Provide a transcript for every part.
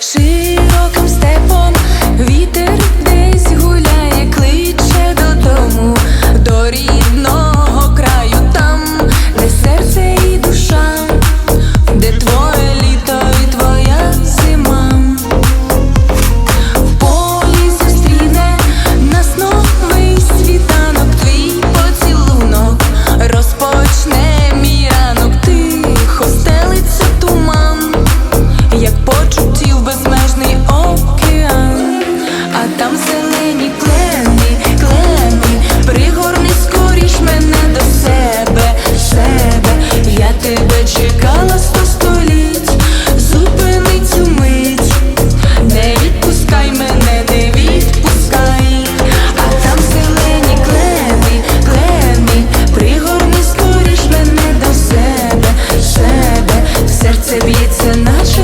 She це наш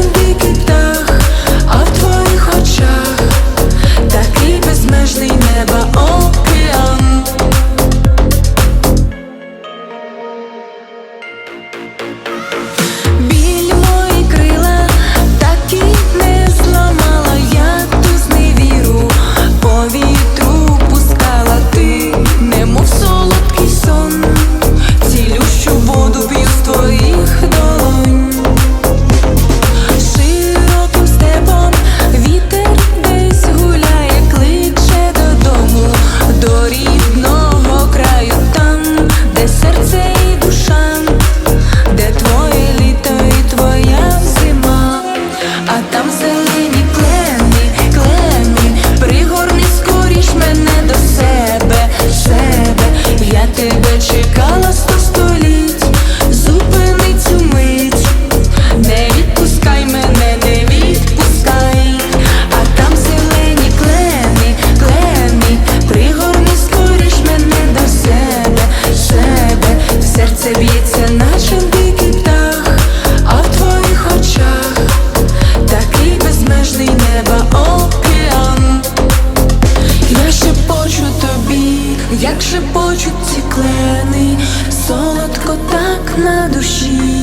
за океан, я ще почу тобі, як ще почуть ці клени, солодко так на душі.